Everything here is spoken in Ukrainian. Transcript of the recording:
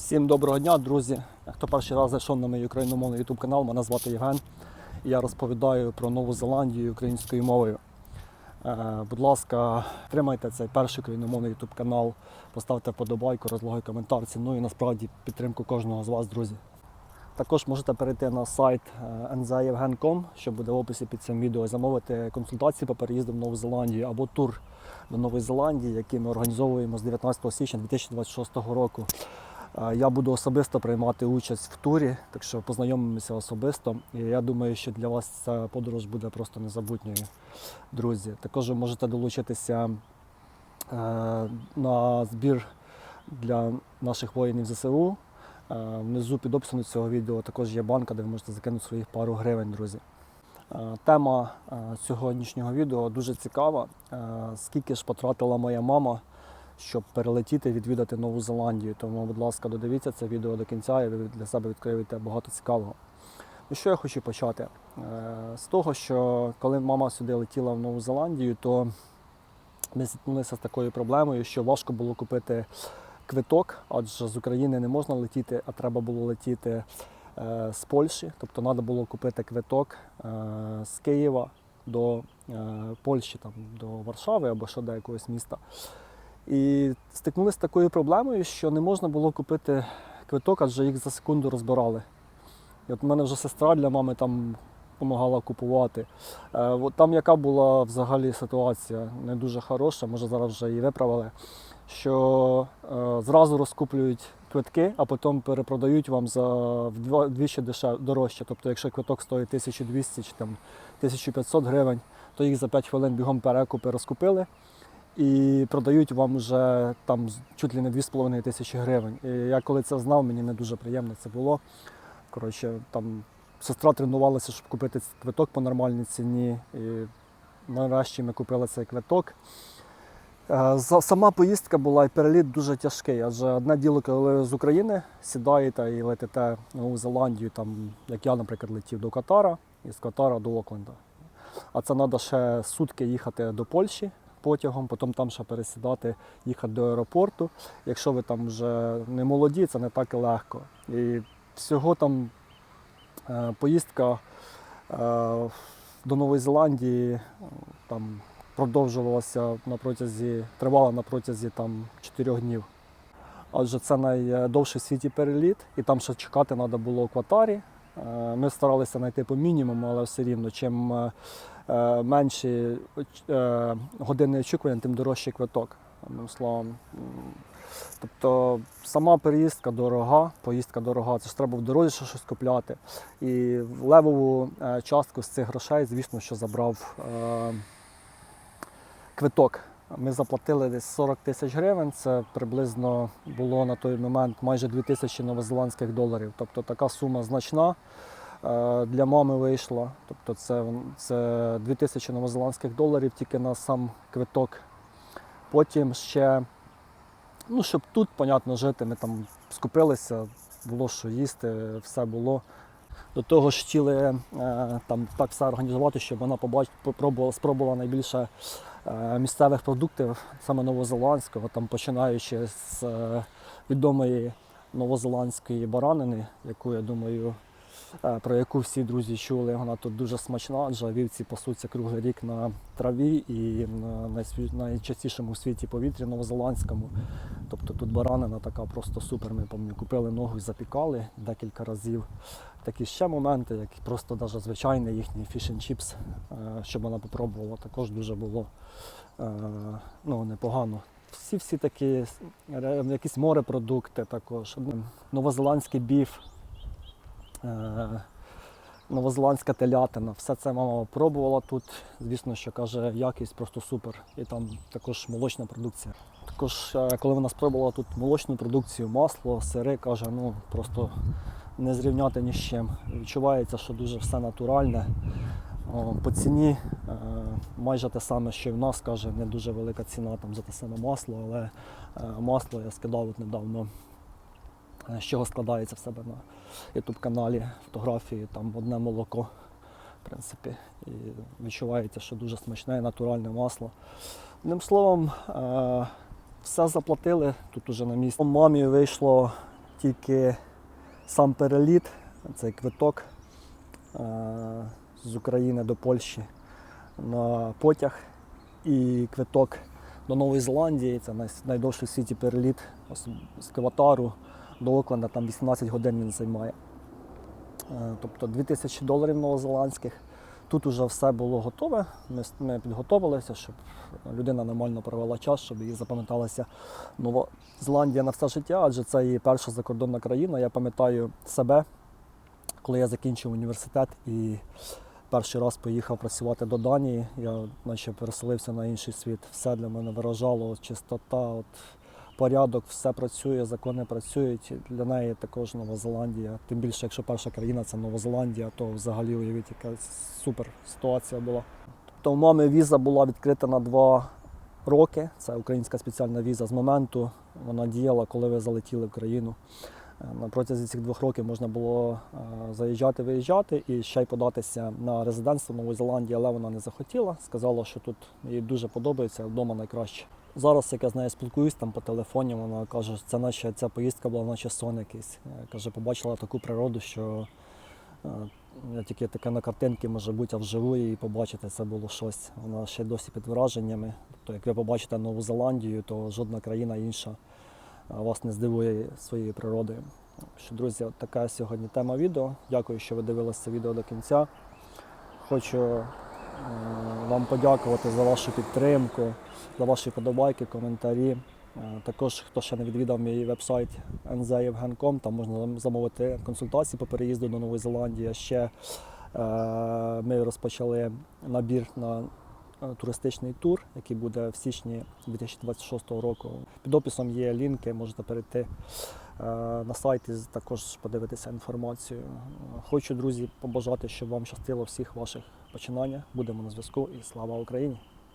Всім доброго дня, друзі. Хто перший раз зайшов на мій україномовний YouTube канал, мене звати Євген. І я розповідаю про Нову Зеландію українською мовою. Е, будь ласка, тримайте цей перший україномовний YouTube канал, поставте вподобайку, розлогий коментар. Ціную насправді підтримку кожного з вас, друзі. Також можете перейти на сайт е, nzevgen.com, що буде в описі під цим відео, замовити консультації по переїзду в Нову Зеландію або тур до Нової Зеландії, який ми організовуємо з 19 січня 2026 року. Я буду особисто приймати участь в турі, так що познайомимося особисто. І я думаю, що для вас ця подорож буде просто незабутньою, друзі. Також ви можете долучитися е, на збір для наших воїнів ЗСУ. Е, Внизу під описом цього відео також є банка, де ви можете закинути своїх пару гривень, друзі. Е, Тема сьогоднішнього відео дуже цікава. Скільки ж потратила моя мама, щоб перелетіти, відвідати Нову Зеландію. Тому, будь ласка, додивіться це відео до кінця і ви для себе відкриєте багато цікавого. Ну що я хочу почати? Е, З того, що коли мама сюди летіла в Нову Зеландію, то ми зіткнулися з такою проблемою, що важко було купити квиток, адже з України не можна летіти, а треба було летіти е, з Польщі. Тобто треба було купити квиток е, з Києва до Польщі, там, до Варшави або ще до якогось міста. І стикнулися з такою проблемою, що не можна було купити квиток, адже їх за секунду розбирали. І от в мене вже сестра для мами там допомагала купувати. Е, от там яка була взагалі ситуація не дуже хороша, може зараз вже її виправили. Що е, зразу розкуплюють квитки, а потім перепродають вам за вдвічі дорожче. Тобто, якщо квиток стоїть 1200 чи там 1500 гривень, то їх за 5 хвилин бігом перекупи розкупили і продають вам вже там чуть ли не 2,5 тисячі гривень. І я коли це знав, мені не дуже приємно це було. Коротше, там сестра тренувалася, щоб купити квиток по нормальній ціні. І нарешті ми купили цей квиток. Е, Сама поїздка була і переліт дуже тяжкий, адже одне діло, коли ви з України сідаєте і летите в Нову Зеландію, там, як я, наприклад, летів до Катара і з Катара до Окленда. А це треба ще сутки їхати до Польщі потягом, потім там ще пересідати, їхати до аеропорту. Якщо ви там вже не молоді, це не так і легко. І всього там е, поїздка е, до Нової Зеландії е, там продовжувалася на протязі, тривала на протязі там 4 днів. Адже це найдовший в світі переліт, і там ще чекати треба було у кватарі. Ми старалися знайти по мінімуму, але все рівно, чим менші е, години очікування, тим дорожчий квиток. Одним словом. Тобто сама переїздка дорога, поїздка дорога, це ж треба в дорозі ще щось купляти. І левову е, частку з цих грошей, звісно, що забрав е, квиток. Ми заплатили десь 40 тисяч гривень. Це приблизно було на той момент майже 2 тисячі новозеландських доларів. Тобто така сума значна е, для мами вийшла. Тобто це, це 2 тисячі новозеландських доларів тільки на сам квиток. Потім ще, ну, щоб тут, понятно, жити, ми там скупилися, було що їсти, все було. До того ж хотіли е, там так все організувати, щоб вона побач, попробувала, спробувала найбільше е, місцевих продуктів, саме новозеландського, там починаючи з е, відомої новозеландської баранини, яку я думаю, е, про яку всі друзі чули. Вона тут дуже смачна, адже вівці пасуться круглий рік на траві і на найчастішому у світі повітрі новозеландському. Тобто тут баранина така просто супер. Ми пам'ятаю, купили ногу і запікали декілька разів. Такі ще моменти, як просто даже звичайний їхній chips, е, щоб вона попробувала, також дуже було е, ну, непогано. Всі всі такі якісь морепродукти також. Новозеландський біф, е, новозеландська телятина. Все це мама пробувала тут. Звісно, що каже, якість просто супер. І там також молочна продукція. Також, е, коли вона спробувала тут молочну продукцію, масло, сири, каже, ну просто не зрівняти ні з чим. Відчувається, що дуже все натуральне. По ціні е, майже те саме, що і в нас каже, не дуже велика ціна там за те саме масло, але е, масло я скидав от недавно, е, з чого складається в себе на YouTube каналі фотографії, там одне молоко. В принципі, і відчувається, що дуже смачне, натуральне масло. Одним словом, е, все заплатили тут уже на місці. Мамі вийшло тільки сам переліт, цей квиток е, з України до Польщі на потяг і квиток до Нової Зеландії. Це най- найдовший в світі переліт з Кватару до Окленда, там 18 годин він займає. Е, Тобто 2000 доларів новозеландських. Тут вже все було готове. Ми, ми підготовилися, щоб людина нормально провела час, щоб їй запам'яталася Нова Зеландія на все життя, адже це її перша закордонна країна. Я пам'ятаю себе, коли я закінчив університет і перший раз поїхав працювати до Данії. Я наче переселився на інший світ. Все для мене виражало чистота, от порядок, все працює, закони працюють. Для неї також Нова Зеландія. Тим більше, якщо перша країна це Нова Зеландія, то взагалі уявіть, яка супер ситуація була. Тобто у мами віза була відкрита на два роки. Це українська спеціальна віза з моменту. Вона діяла, коли ви залетіли в країну. Е, На протязі цих двох років можна було е, заїжджати, виїжджати і ще й податися на резидентство в Нової Зеландії, але вона не захотіла. Сказала, що тут їй дуже подобається, вдома найкраще. Зараз, як я з нею спілкуюсь там по телефоні, вона каже, що це наче ця поїздка була наче сон якийсь. Каже, побачила таку природу, що е, я тільки таке на картинці може бути, а вживу і побачити це було щось. Вона ще досі під враженнями. Тобто, як ви побачите Нову Зеландію, то жодна країна інша е, вас не здивує своєю природою. Що, друзі, така сьогодні тема відео. Дякую, що ви дивилися це відео до кінця. Хочу вам подякувати за вашу підтримку, за ваші подобайки, коментарі. Е, Також, хто ще не відвідав мій веб-сайт nzevgen.com, там можна замовити консультації по переїзду до Нової Зеландії. Ще е, ми розпочали набір на е, туристичний тур, який буде в січні 2026 року. Під описом є лінки, можете перейти е, на сайт і також подивитися інформацію. Хочу, друзі, побажати, щоб вам щастило всіх ваших починаннях. Будемо на зв'язку і слава Україні!